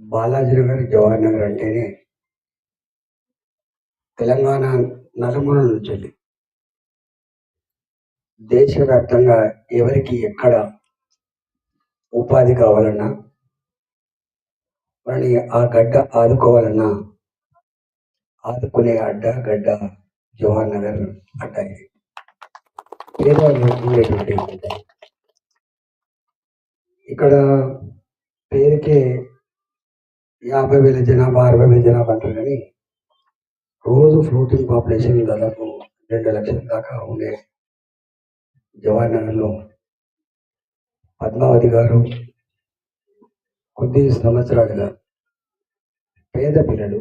బాలాజీ నగర్ జవహర్ నగర్ అంటేనే తెలంగాణ నలుమూల నుంచి వెళ్ళి దేశవ్యాప్తంగా ఎవరికి ఎక్కడ ఉపాధి కావాలన్నా వాళ్ళని ఆ గడ్డ ఆదుకోవాలన్నా ఆదుకునే అడ్డ గడ్డ జవహర్ నగర్ అడ్డ ఇది. పేదవాళ్ళు ఉండేటువంటి ఇక్కడ పేరుకే యాభై వేల జనాభా అరవై వేల జనాభా అంటారు కానీ రోజు ఫ్లోటింగ్ పాపులేషన్ దాదాపు రెండు లక్షల దాకా ఉండే జవహర్ నగర్లో పద్మావతి గారు కొద్ది సంవత్సరాలుగా పేద పిల్లలు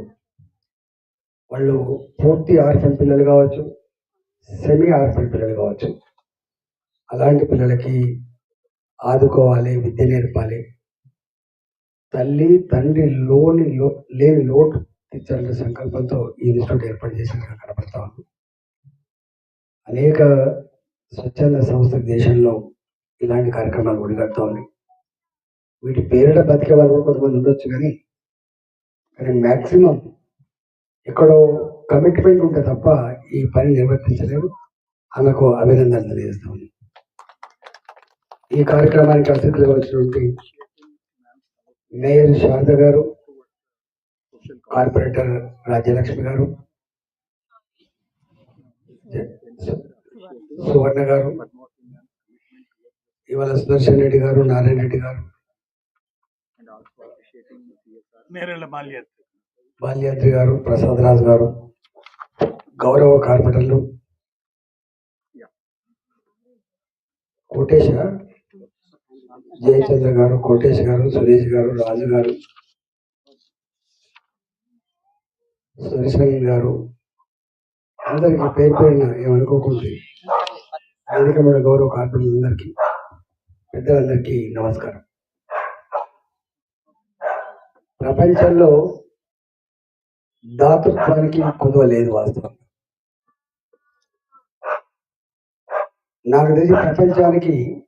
వాళ్ళు పూర్తి ఆర్ఫన్ పిల్లలు కావచ్చు సెమీ ఆర్ఫన్ పిల్లలు కావచ్చు. అలాంటి పిల్లలకి ఆదుకోవాలి విద్య నేర్పాలి. తల్లి తండ్రి లోని లో లేని లోటు తీర్చాలనే సంకల్పంతో ఈ ఇన్స్టిట్యూట్ ఏర్పాటు చేసినట్టు కనపడతా ఉంది. అనేక స్వచ్ఛంద సంస్థ దేశంలో ఇలాంటి కార్యక్రమాలు ఒడిగడుతూ ఉన్నాయి. వీటి పేరిట బతికే వాళ్ళు కూడా కొంతమంది ఉండొచ్చు కానీ కానీ మ్యాక్సిమం ఎక్కడో కమిట్మెంట్ ఉంటే తప్ప ఈ పని నిర్వర్తించలేరు ఆమెకు అభినందనలు తెలియజేస్తాము ఈ కార్యక్రమానికి అతిథులుగా వచ్చినటువంటి మేయర్ శారద గారు కార్పొరేటర్ రాజ్యలక్ష్మి గారు సువర్ణ గారు ఇవాళ సుదర్శన్ రెడ్డి గారు నారాయణ రెడ్డి గారు. బాల్యాద్రి గారు ప్రసాద్ రాజు గారు గౌరవ కార్పొరేటర్లు. కోటేశ? జయచంద్ర గారు కోటేష్ గారు సురేష్ గారు రాజు గారు సురేషన్ గారు అందరికి పేరు పేరున ఏమనుకోకుండా. అధికమైన గౌరవ కార్పొరేటర్ అందరికీ పెద్దలందరికీ నమస్కారం. ప్రపంచంలో దాతృత్వానికి కుదువ లేదు వాస్తవం నాకు తెలిసి ప్రపంచానికి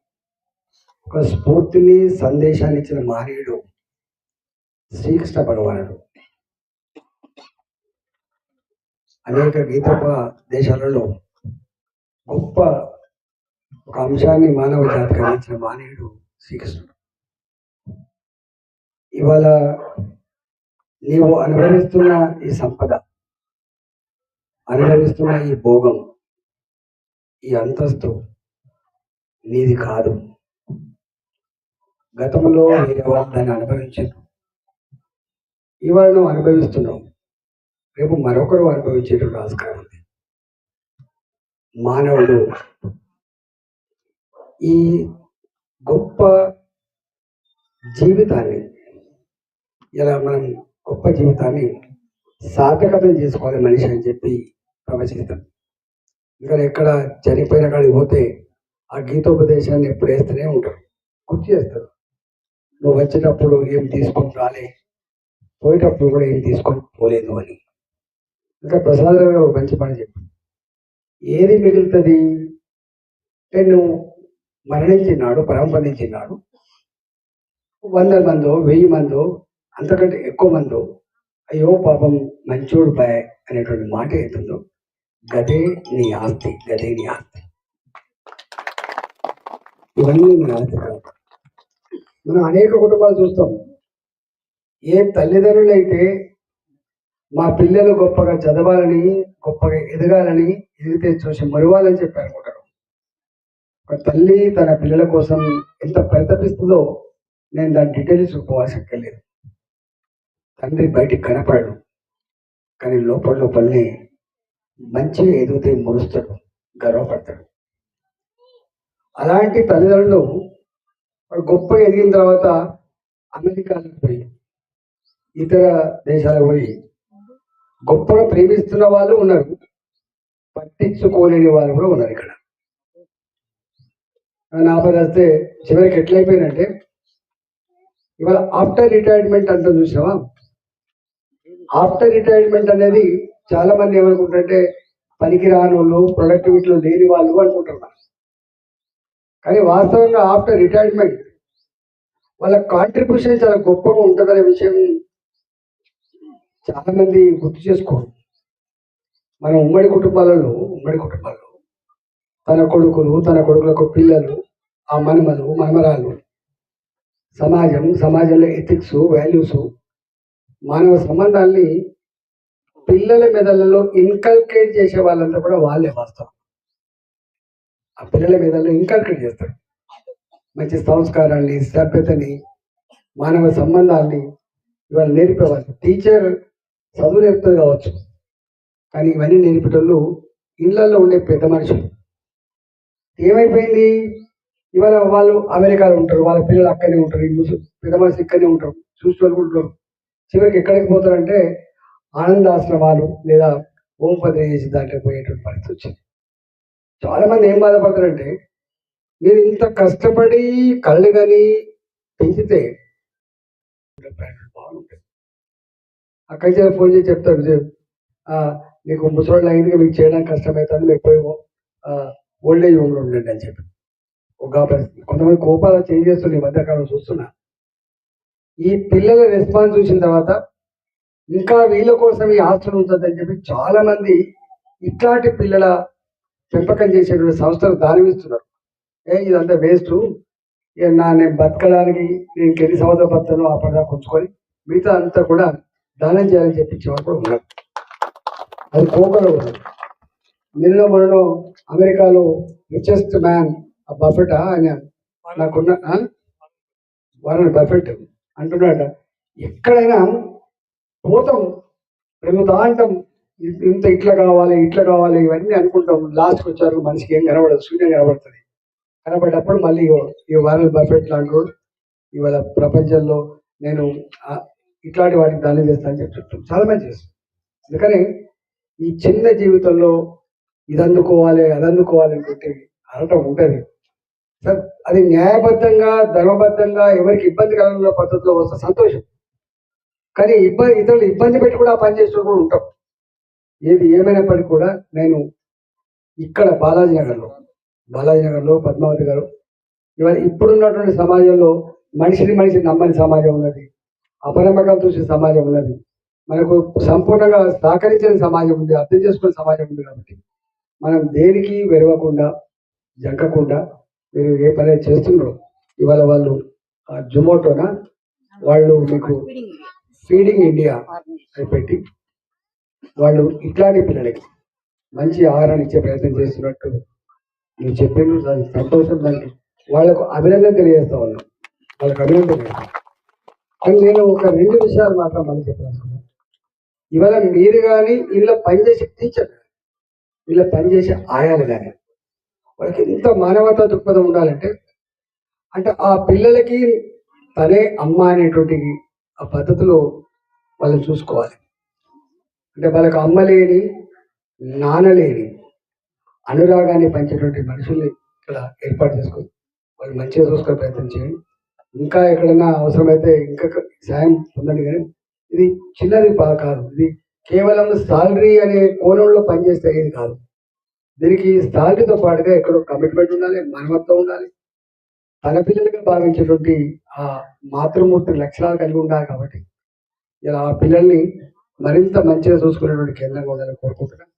ఒక స్ఫూర్తిని సందేశాన్ని ఇచ్చిన మహనీయుడు శ్రీకృష్ణ భగవానుడు. అనేక గీతప దేశాలలో గొప్ప ఒక అంశాన్ని మానవ జాతికి అందించిన మానవుడు శ్రీకృష్ణుడు. ఇవాళ నీవు అనుభవిస్తున్న ఈ సంపద అనుభవిస్తున్న ఈ భోగం ఈ అంతస్తు నీది కాదు. గతంలో దాన్ని అనుభవించారు ఇవాళ నువ్వు అనుభవిస్తున్నావు. రేపు మరొకరు అనుభవించేటువంటి ఆస్కారం ఉంది. మానవుడు ఈ గొప్ప జీవితాన్ని ఇలా మనం గొప్ప జీవితాన్ని సార్థకతం చేసుకోవాలి మనిషి అని చెప్పి ప్రవచిస్తాం. ఇంకా ఎక్కడ చనిపోయిన కాడికి పోతే ఆ గీతోపదేశాన్ని ఎప్పుడు వేస్తూనే ఉంటారు గుర్తు చేస్తారు నువ్వు వచ్చేటప్పుడు ఏం తీసుకొని రాలే. పోయేటప్పుడు కూడా ఏం తీసుకొని పోలేదు అని. ఇంకా ప్రసాద్ గారు ఒక మంచి పని చెప్పి ఏది మిగులుతుంది? అంటే నువ్వు మరణించినాడు పరంపరించినాడు. వందల మందో వెయ్యి మందో అంతకంటే ఎక్కువ మందో అయ్యో పాపం మంచోడు బాయ్ అనేటువంటి మాట ఏంటుందో గదే నీ ఆస్తి గదే నీ ఆస్తి. ఇవన్నీ నీ ఆస్తి కాదు. మనం అనేక కుటుంబాలు చూస్తాం. ఏ తల్లిదండ్రులు అయితే మా పిల్లలు గొప్పగా చదవాలని గొప్పగా ఎదగాలని ఎదిగితే చూసి మరువాలని చెప్పి అనుకుంటారు. ఒక తల్లి తన పిల్లల కోసం ఎంత పరితపిస్తుందో నేను దాని డీటెయిల్స్ పోవాల్సి అక్కర్లేదు తండ్రి బయటికి కనపడడు కానీ లోపల లోపలనే మంచిగా ఎదిగితే మురుస్తాడు గర్వపడతాడు. అలాంటి తల్లిదండ్రులు వాడు గొప్పగా ఎదిగిన తర్వాత అమెరికాలకు పోయి ఇతర దేశాలకు పోయి గొప్పగా ప్రేమిస్తున్న వాళ్ళు ఉన్నారు. పట్టించుకోలేని వాళ్ళు కూడా ఉన్నారు ఇక్కడ. ఆపద వస్తే చివరికి ఎట్లయిపోయినంటే ఇవాళ ఆఫ్టర్ రిటైర్మెంట్ అంతా చూసావా ఆఫ్టర్ రిటైర్మెంట్ అనేది చాలా మంది ఏమనుకుంటారంటే పనికి రాని వాళ్ళు ప్రొడక్టివిటీలో లేని వాళ్ళు అనుకుంటున్నారు కానీ వాస్తవంగా ఆఫ్టర్ రిటైర్మెంట్ వాళ్ళ కాంట్రిబ్యూషన్ చాలా గొప్పగా ఉంటుందనే విషయం చాలామంది గుర్తు చేసుకోరు. మన ఉమ్మడి కుటుంబాలలో ఉమ్మడి కుటుంబాల్లో తన కొడుకులు తన కొడుకులకు పిల్లలు ఆ మనమలు మనమరాలు సమాజం సమాజంలో ఎథిక్స్ వాల్యూస్ మానవ సంబంధాల్ని పిల్లల మెదళ్ళలో ఇన్కల్కేట్ చేసే వాళ్ళంతా కూడా వాళ్ళే వాస్తవం. ఆ పిల్లల మీద ఇన్కల్కేట్ చేస్తారు మంచి సంస్కారాన్ని సభ్యతని మానవ సంబంధాల్ని ఇవాళ నేర్పేవాళ్ళు. టీచర్ చదువు నేర్పుతుంది కావచ్చు కానీ ఇవన్నీ నేర్పేటోళ్ళు ఇళ్ళలో ఉండే పెద్ద మనుషులు. ఏమైపోయింది? ఇవాళ వాళ్ళు అమెరికాలో ఉంటారు వాళ్ళ పిల్లలు అక్కడనే ఉంటారు ఈ ముసు పెద్ద మనుషులు ఇక్కడనే ఉంటారు చూసి ఉంటారు చివరికి ఎక్కడికి పోతారంటే ఆనందాశ్రమాలు లేదా ఓంపది చేసి దాంట్లో పోయేటువంటి పరిస్థితి వచ్చింది. చాలా మంది ఏం బాధపడతారంటే మీరు ఇంత కష్టపడి కళ్ళు కానీ పెంచితే బాగుంటుంది. అక్కడి ఫోన్ చేసి చెప్తారు నీకు ముసలోళ్ళు అయింది మీకు చేయడానికి కష్టమవుతుంది మీరు పోయి ఓల్డ్ ఏజ్ హోమ్లో ఉండండి అని చెప్పి. ఒక కొంతమంది కోపాలు చేంజ్ చేస్తున్న ఈ మధ్యకాలం చూస్తున్నా. ఈ పిల్లల రెస్పాన్స్ చూసిన తర్వాత ఇంకా వీళ్ళ కోసం ఈ హాస్టల్ ఉంటుందని చెప్పి చాలా మంది ఇట్లాంటి పిల్లల పెంపకం చేసేటువంటి సంస్థలు దానమిస్తున్నారు ఏ ఇదంతా వేస్ట్. ఇక నా నేను బతకడానికి నేను ఎన్ని సంవత్సరాలు బతానో అప్పటిదాకా ఉంచుకొని మిగతా అంతా కూడా దానం చేయాలని చెప్పి కూడా ఉన్నారు. అది కోకలో నిన్న మనలో అమెరికాలో రిచెస్ట్ మ్యాన్ ఆ బఫెట్ ఆయన నాకున్న ఆ? బఫెట్ అంటున్నాడు ఎక్కడైనా పోతాం పెరుగుతా అంటాం ఇంత ఇట్లా కావాలి ఇట్లా కావాలి ఇవన్నీ అనుకుంటాం. లాస్ట్కి వచ్చారు మనిషికి ఏం కనబడదు శూన్యం కనబడుతుంది. కనబడ్డప్పుడు మళ్ళీ ఈ వారన్ బఫెట్ లాంటి ఇవాళ ప్రపంచంలో నేను ఇట్లాంటి వాటికి దానం చేస్తానని చెప్పి చెప్తాను చాలా మంది చేస్తాం అందుకని ఈ చిన్న జీవితంలో ఇది అందుకోవాలి అది అందుకోవాలి అనుకుంటే అనటం ఉంటుంది. సార్ అది న్యాయబద్ధంగా ధర్మబద్ధంగా ఎవరికి ఇబ్బంది కలగల పద్ధతిలో వస్తే సంతోషం. కానీ ఇబ్బంది ఇతరులు ఇబ్బంది పెట్టి కూడా ఆ పని చేస్తూ కూడా ఉంటాం. ఏది ఏమైనప్పటికీ కూడా నేను ఇక్కడ బాలాజీ నగర్లో బాలాజీ నగర్లో పద్మావతి గారు ఇవాళ ఇప్పుడున్నటువంటి సమాజంలో మనిషిని మనిషి నమ్మని సమాజం ఉన్నది అపనమ్మకాలు చూసే సమాజం ఉన్నది మనకు సంపూర్ణంగా సహకరించిన సమాజం ఉంది అర్థం చేసుకునే సమాజం ఉంది కాబట్టి మనం దేనికి వెరవకుండా జంకకుండా మీరు ఏ పని చేస్తున్నారో ఇవాళ వాళ్ళు ఆ జొమాటోనా వాళ్ళు మీకు ఫీడింగ్ ఇండియా అని పెట్టి వాళ్ళు ఇట్లాంటి పిల్లలకి మంచి ఆహారాన్ని ఇచ్చే ప్రయత్నం చేస్తున్నట్టు నువ్వు చెప్పిన దానికి సంతోషం దానికి. వాళ్ళకు అభినందన తెలియజేస్తా ఉన్నాం. వాళ్ళకి అభినందన కానీ నేను ఒక రెండు విషయాలు మాత్రం మనం చెప్పాను ఇవాళ మీరు కానీ ఇలా పనిచేసే టీచర్ వీళ్ళ పనిచేసే ఆయాలు కానీ వాళ్ళకి ఎంత మానవతా దృక్పథం ఉండాలంటే అంటే ఆ పిల్లలకి తనే అమ్మ అనేటువంటి ఆ పద్ధతిలో వాళ్ళని చూసుకోవాలి. అంటే వాళ్ళకి అమ్మ లేని నాన్న లేని అనురాగాన్ని పంచేటువంటి మనుషుల్ని ఇక్కడ ఏర్పాటు చేసుకొని వాళ్ళు మంచిగా చూసుకునే ప్రయత్నం చేయండి. ఇంకా ఎక్కడైనా అవసరమైతే ఇంకా సాయం పొందండి కానీ ఇది చిన్నది కాదు. ఇది కేవలం సాలరీ అనే కోణంలో పనిచేస్తే ఏది కాదు. దీనికి సాలరీతో పాటుగా ఎక్కడో కమిట్మెంట్ ఉండాలి మనమత్వం ఉండాలి. తన పిల్లలుగా భావించేటువంటి ఆ మాతృమూర్తి లక్షణాలు కలిగి ఉండాలి కాబట్టి ఇలా ఆ పిల్లల్ని మరింత మంచిగా చూసుకునేటువంటి కేంద్రంగా ఉండాలని కోరుకుంటున్నాను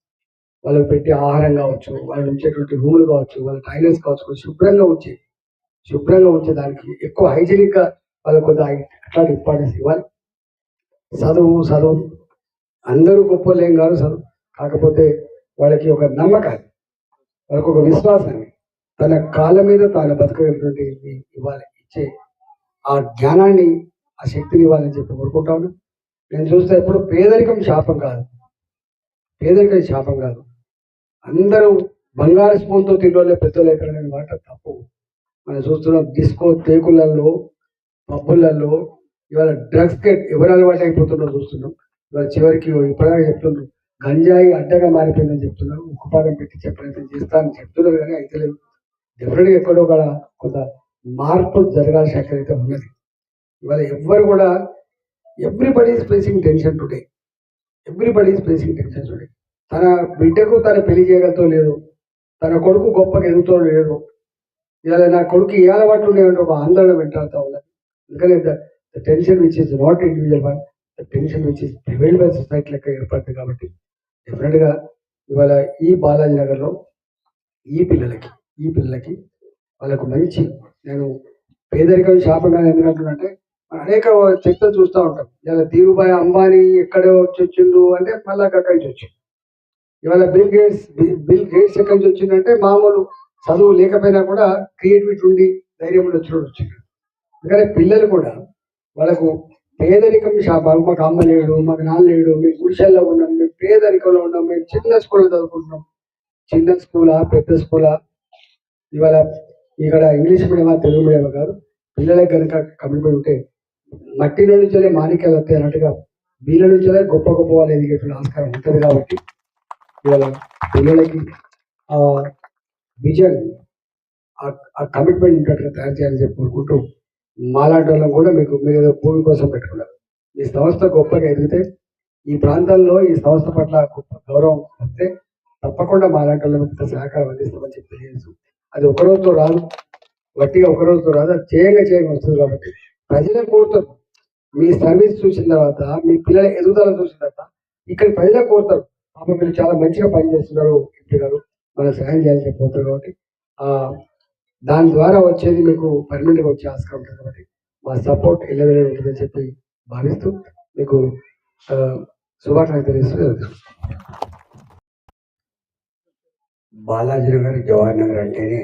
వాళ్ళకి పెట్టే ఆహారం కావచ్చు వాళ్ళు ఉంచేటువంటి రూములు కావచ్చు వాళ్ళ టాయిలెట్స్ కావచ్చు శుభ్రంగా ఉంచి శుభ్రంగా ఉంచే దానికి ఎక్కువ హైజీనిక్గా వాళ్ళకు కొంత అట్లాంటి ఇంపార్టెన్స్ ఇవ్వాలి. చదువు చదువు. అందరూ గొప్పలు ఏం కాదు చదువు. కాకపోతే వాళ్ళకి ఒక నమ్మకాన్ని వాళ్ళకి ఒక విశ్వాసాన్ని తన కాళ్ళ మీద తాను బతకగలిగినటువంటి ఇవ్వాలి ఇచ్చే ఆ జ్ఞానాన్ని ఆ శక్తిని ఇవ్వాలని చెప్పి కోరుకుంటా ఉన్నాను నేను చూస్తే ఎప్పుడు పేదరికం శాపం కాదు. పేదరికం శాపం కాదు. అందరూ బంగారు స్పూన్తో తినోళ్ళే పెద్దోళ్ళు అవుతారనే మాట తప్పు. మనం చూస్తున్నాం డిస్కో తేకులలో పబ్బులలో ఇవాళ డ్రగ్స్కి ఎవరు అలవాటు అయిపోతుందో చూస్తున్నాం. ఇవాళ చివరికి ఇప్పటిదాకా చెప్తున్నారు గంజాయి అడ్డగా మారిపోయిందని చెప్తున్నారు ఉక్కుపాదం పెట్టి చెప్పడం చేస్తానని చెప్తున్నారు కానీ అయితే లేదు. డెఫినెట్గా ఎక్కడో కూడా కొంత మార్పు జరగాల్సిన అయితే ఉన్నది. ఇవాళ ఎవ్వరు కూడా everybody is facing tension today everybody is facing tension today తన బిడ్డకు తన పెళ్ళి చేయగలతో లేదు. తన కొడుకు గొప్పగా ఎదుగుతో లేదు. ఇలా నా కొడుకు ఏ అలవాట్లు ఉన్నాయంటే ఒక ఆందోళన వెంటాడుతూ ఉన్నది అందుకనే the tension which is not individual one the tension which is prevailed by society లెక్క ఏర్పడుతుంది కాబట్టి డెఫినెట్గా ఇవాళ ఈ బాలాజీ నగర్లో ఈ పిల్లలకి ఈ పిల్లలకి వాళ్ళకు మంచి నేను పేదరికం శాపంగా ఎందుకంటున్నంటే అంటే అనేక చర్చలు చూస్తూ ఉంటాం. ఇలా ధీరుభాయ్ అంబానీ ఎక్కడ వచ్చి వచ్చిండు అంటే మళ్ళా అక్కడి నుంచి వచ్చింది ఇవాళ బిల్ గేట్స్ బిల్- గేట్స్ ఎక్కడి నుంచి వచ్చిందంటే మామూలు చదువు లేకపోయినా కూడా క్రియేటివిటీ ఉండి ధైర్యం ఉండి వచ్చినోడు వచ్చిండు. అందుకనే పిల్లలు కూడా వాళ్ళకు పేదరికం శాపాలు మాకు అమ్మ లేడు మాకు నాన్న లేడు మేము గుడిసెల్లో ఉన్నాం మేము పేదరికంలో ఉన్నాం మేము చిన్న స్కూల్లో చదువుకుంటున్నాం. చిన్న స్కూలా పెద్ద స్కూలా? ఇవాళ ఇక్కడ ఇంగ్లీష్ మీడియమా తెలుగు మీడియమా కాదు. పిల్లలకు కనుక కమిట్మెంట్ ఉంటే మట్టి నుంచే మాణిక్యాలు వస్తాయి అన్నట్టుగా వీళ్ళ నుంచే గొప్ప గొప్ప వాళ్ళు ఎదిగేటువంటి ఆస్కారం ఉంటుంది కాబట్టి ఇవాళ పిల్లలకి ఆ విజన్ ఆ కమిట్మెంట్ ఉన్నట్టుగా తయారు చేయాలని చెప్పి కోరుకుంటూ మాలాంటి వాళ్ళం కూడా మీకు మీరు ఏదో భూమి కోసం పెట్టుకున్నారు. మీ సంస్థ గొప్పగా ఎదిగితే ఈ ప్రాంతాల్లో ఈ సంస్థ పట్ల గొప్ప గౌరవం వస్తే తప్పకుండా మాలాంటి వాళ్ళం మీకు సహకారం అందిస్తామని చెప్పి తెలియజేస్తూ అది ఒక రోజుతో రాదు. గట్టిగా ఒక రోజుతో రాదు అది చేయంగా చేయంగా వస్తుంది కాబట్టి ప్రజలే కోరుతారు మీ సర్వీస్ చూసిన తర్వాత మీ పిల్లల ఎదుగుదల చూసిన తర్వాత ఇక్కడ ప్రజలే కోరుతారు పాప మీరు చాలా మంచిగా పనిచేస్తున్నారు ఎంపీ గారు మన సహాయం చేయాలని చెప్పిపోతారు కాబట్టి. ఆ దాని ద్వారా వచ్చేది మీకు పర్మనెంట్గా వచ్చే ఆస్కారం ఉంటుంది కాబట్టి మా సపోర్ట్ ఎల్లవేళ ఉంటుందని చెప్పి భావిస్తూ మీకు శుభాకాంక్షలు తెలియజేస్తూ బాలాజీ నగర్ జవహర్ నగర్ అంటేనే